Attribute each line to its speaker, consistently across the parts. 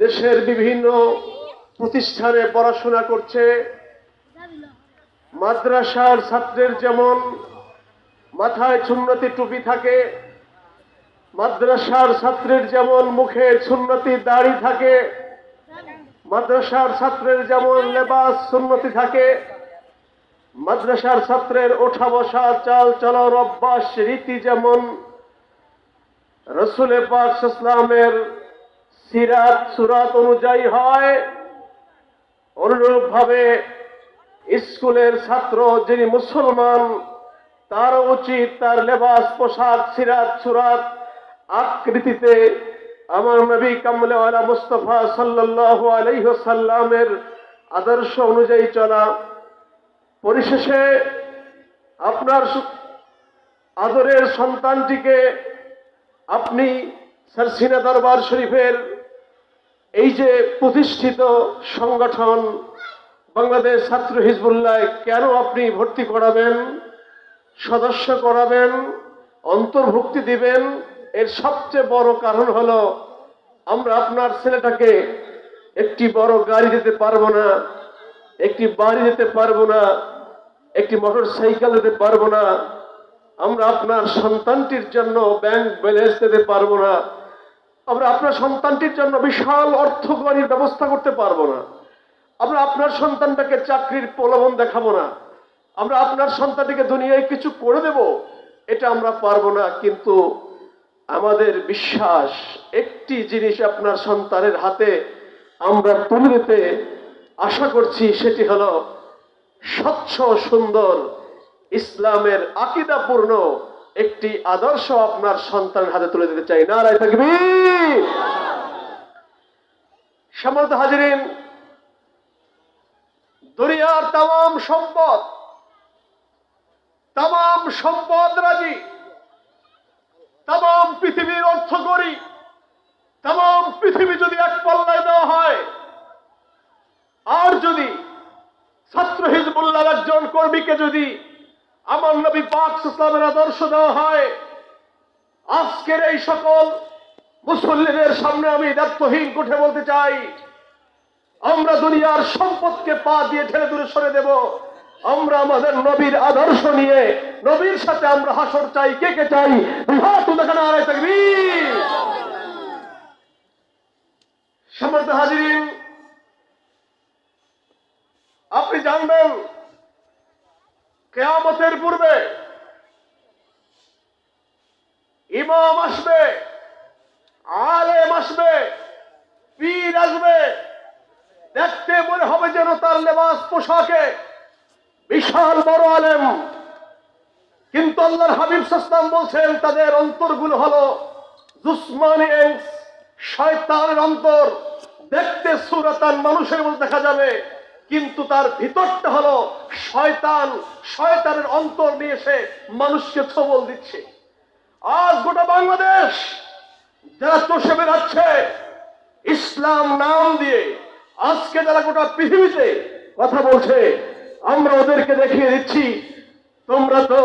Speaker 1: দেশের বিভিন্ন প্রতিষ্ঠানে পড়াশোনা করছে। মাদ্রাসার ছাত্রের যেমন মাথায় সুন্নতি টুপি থাকে, মাদ্রাসার ছাত্রের যেমন মুখে সুন্নতি দাড়ি থাকে, মাদ্রাসার ছাত্রের যেমন লেবাস সুন্নতি থাকে, মাদ্রাসার ছাত্রের ওঠা বসা, চাল চলন অভ্যাস, রীতি যেমন রসুলে পাক ইসলামের সিরাত, সুরাত অনুযায়ী হয়। অনুরূপ ভাবে স্কুলের ছাত্র যিনি মুসলমান তার উচিত তার লেবাস, পোশাক, সিরাত, সুরাত আকৃতিতে আমার নবী কামলে আলা মুস্তফা সাল্লাল্লাহু আলাইহি সাল্লামের আদর্শ অনুযায়ী চলা। পরিশেষে আপনার আদরের সন্তানটিকে আপনি সারসিনা দরবার শরীফের এই যে প্রতিষ্ঠিত সংগঠন বাংলাদেশ ছাত্র হিজবুল্লাহ, কেন আপনি ভর্তি করাবেন, সদস্য করাবেন, অন্তর্ভুক্তি দিবেন? এর সবচেয়ে বড় কারণ হলো, আমরা আপনার ছেলেটাকে একটি বড় গাড়ি দিতে পারব না, একটি বাড়ি দিতে পারব না, একটি মোটর সাইকেল দিতে পারব না, আমরা আপনার সন্তানটির জন্য ব্যাংক ব্যালেন্স দিতে পারব না আমরা আপনার সন্তানটির জন্য বিশাল অর্থকরীর ব্যবস্থা করতে পারব না। আমরা আপনার সন্তানটাকে চাকরির প্রলোভন দেখাবো না। আমরা আপনার সন্তানটিকে দুনিয়ায় কিছু করে দেব, এটা আমরা পারব না। কিন্তু আমাদের বিশ্বাস, একটি জিনিস আপনার সন্তানের হাতে আমরা তুলে দিতে আশা করছি, সেটি হলো স্বচ্ছ, সুন্দর, ইসলামের আকিদাপূর্ণ একটি আদর্শ আপনার সন্তানের হাতে তুলে দিতে চাই। নারায় থাকবি। সম্মানিত হাজিরিন, দুনিয়ার তাম সম্পদ তাম সম্পদ রাজি, তাম পৃথিবীর অর্থ করি, তাম পৃথিবী যদি এক পাল্লায় দেওয়া হয়, আর যদি ছাত্র হিজবুল্লাহ একজন কর্মীকে যদি আমার নবী পাক ইসলামের আদর্শ দেওয়া হয়। আজকের এই সকল মুসল্লিদের সামনে আমি দায়িত্বহীন কোঠে বলতে চাই, আমরা দুনিয়ার সম্পদকে পা দিয়ে ঠেলে দূরে সরে দেব। আমরা আমাদের নবীর আদর্শ নিয়ে, নবীর সাথে আমরা হাসর চাই। কে কে চাই? থাকবি হাজিরিন, আপনি জানবেন কেয়ামতের পূর্বে ইমাম আসবে, আলেম আসবে, পীর আসবে। দেখতে মনে হবে যেন তার লেবাস পোশাকে বিশাল বড় আলেম। কিন্তু আল্লাহর হাবিব সাস্তাম বলছেন, তাদের অন্তরগুলো হলো জুসমানি শয়তানের অন্তর। দেখতে সুরাতান মানুষের মধ্যে দেখা যাবে। কিন্তু তার ভিতরটা হলো শয়তান, শয়তানের অন্তর নিয়ে এসে মানুষকে ছবল দিচ্ছে। আজ গোটা বাংলাদেশ যারা চষে বেড়াচ্ছে, ইসলাম নাম দিয়ে আজকে যারা গোটা পৃথিবীতে কথা বলছে, আমরা ওদেরকে দেখিয়ে দিচ্ছি, তোমরা তো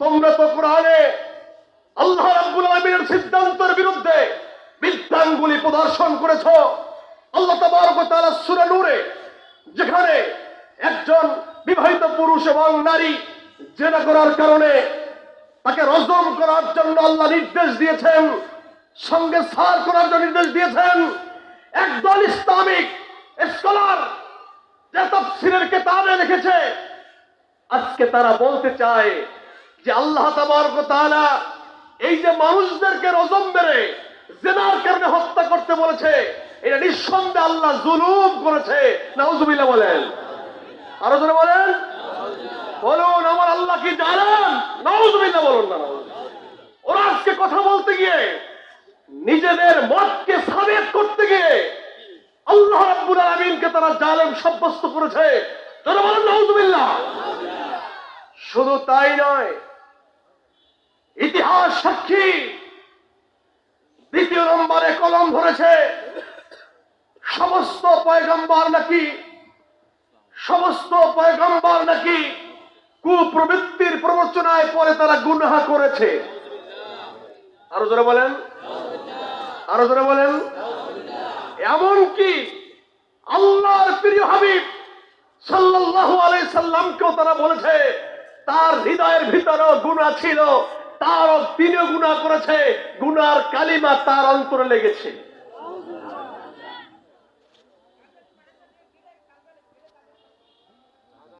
Speaker 1: তোমরা তো কোরআনে আল্লাহ রাব্বুল সিদ্ধান্তের বিরুদ্ধে বিদ্যাঙ্গুলি প্রদর্শন করেছ। আল্লাহ তাবারক ওয়া তাআলা সূরা নূরে যেখানে একজন বিবাহিত পুরুষ এবং নারী জেনা করার কারণে তাকে রজম করার জন্য আল্লাহ নির্দেশ দিয়েছেন, সঙ্গে সার করার জন্য নির্দেশ দিয়েছেন। একদল ইসলামিক স্কলার যে তফসিলের কেতাবে লিখেছে, আজকে তারা বলতে চায় যে আল্লাহ তাআলা এই যে মানুষদেরকে রজম মেরে, জেনার কারণে হত্যা করতে বলেছে এটা নিঃসন্দেহে আল্লাহ জুলুম করেছে। নাউজুবিল্লাহ বলেন। আরও জোরে বলেন। বলুন, আমার আল্লাহ কি জানেন? নাউজুবিল্লাহ বলুন না ওরা আজকে কথা বলতে গিয়ে, নিজেদের মতকে সাবেত করতে গিয়ে, আল্লাহ রাব্বুল আলামিনকে তারা জালেম সাব্যস্ত করেছে। তারা বলেন, নাউজুবিল্লাহ। শুধু তাই নয়, ইতিহাস সাক্ষী, দ্বিতীয় নম্বরে কলম ধরেছে। সমস্ত পয়গম্বর নাকি? সমস্ত পয়গম্বর নাকি কুপ্রবৃত্তির প্রবচনায় পরে তারা গুনাহা করেছে? আরও জোরে বলেন। আরও জোরে বলেন। এমনকি আল্লাহর প্রিয় হাবিব সাল্লাল্লাহু আলাইহি সাল্লামকেও তারা বলেছে, তার হৃদয়ের ভিতরেও গুনাহ ছিল, তারও তিনিও গুনাহ করেছে গুনার কালিমা তার অন্তরে লেগেছে।